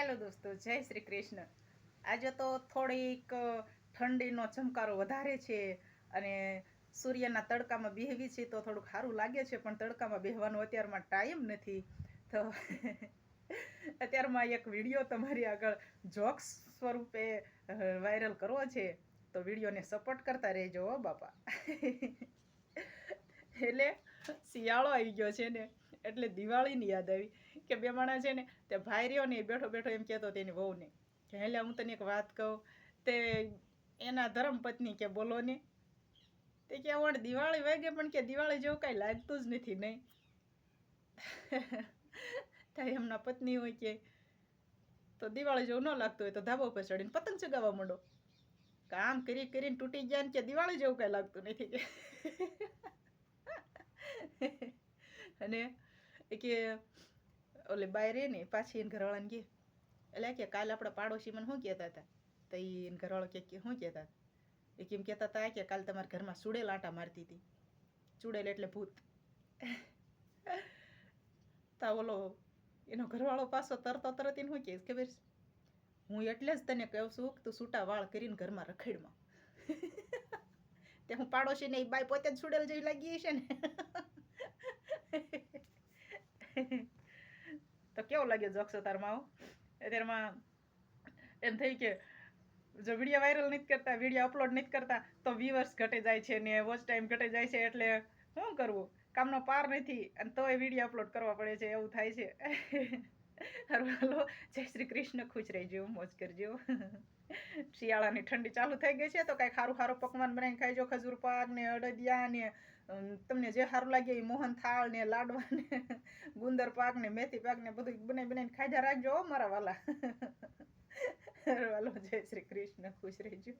Hello દોસ્તો, જય શ્રી કૃષ્ણ. આજે તો થોડીક ઠંડીનો ચમકારો વધારે છે અને સૂર્યના તડકામાં બેહવી છે તો થોડુંક સારું લાગે છે, પણ તડકામાં બેહવાનો અત્યારમાં ટાઈમ નથી. તો અત્યારમાં એક વીડિયો તમારી આગળ જોક્સ સ્વરૂપે વાયરલ કરવો છે. તો વિડીયોને સપોર્ટ કરતા રહેજો બાપા. એટલે શિયાળો આવી ગયો છે ને. એટલે દિવાળીની યાદ આવી કે બે માણસ છે ને, તે ભાઈ રહ્યો ને એ બેઠો બેઠો એમ કહેતો તેની વહુને કે એટલે હું તને એક વાત કહું. તે એના ધર્મપત્ની કે બોલો ને, તે કે વણ દિવાળી વાગે પણ કે દિવાળી જેવું કાંઈ લાગતું જ નથી નહીં. ત્યાં એમના પત્ની હોય કે, તો દિવાળી જેવું ન લાગતું હોય તો ધાબા ઉપર ચડીને પતંગ ચગાવવા માંડો. કામ કરી કરીને તૂટી ગયા ને કે દિવાળી જેવું કાંઈ લાગતું નથી. કે અને એ કે, ઓલે બાય રે ને, પાછી એને ઘરવાળાને કે. એટલે કે, કાલે આપણા પાડોશી મને શું કહેતા હતા? તો એને ઘરવાળો કે શું કહેતા હતા? એ કેમ કહેતા હતા કે, કાલે તમારા ઘરમાં સુડેલ આટા મારતી હતી. ચૂડેલ એટલે ભૂત. તા ઓલો, એનો ઘરવાળો પાછો તરતો તરત એને શું કહે, ખબર હું એટલે જ તને કહું છું તું સૂટા વાળ કરીને ઘરમાં રખડમાં. તે હું પાડોશીને એ બાઈ પોતે જ સુડેલ જેવી લાગી છે ને? તો કેવો લાગ્યો જોક્સો તારમાં અત્યારમાં એમ થઈ કે જો વીડિયો વાયરલ નથી કરતા, વીડિયો અપલોડ નથી કરતા, તો વ્યુઅર્સ ઘટે જાય છે ને વોચ ટાઈમ ઘટે જાય છે એટલે શું કરવું? કામનો પાર નથી અને તોય વીડિયો અપલોડ કરવા પડે છે, એવું થાય છે. હાલો. જય શ્રી કૃષ્ણ, ખુશ રહેજો, મોજ કરજો. શિયાળાની ઠંડી ચાલુ થઈ ગઈ છે, તો કાંઈ ખારું ખારું પકવાન બનાવીને ખાઈજો, ખજૂર પાક ને અડદિયા ને તમને જે સારું લાગે એ મોહન થાળ ને લાડવા ને ગુંદર પાક ને મેથી પાક ને બધું બનાવી બનાવીને ખાધા રાખજો મારા વાલા. હાલો, જય શ્રી કૃષ્ણ, ખુશ રહેજો.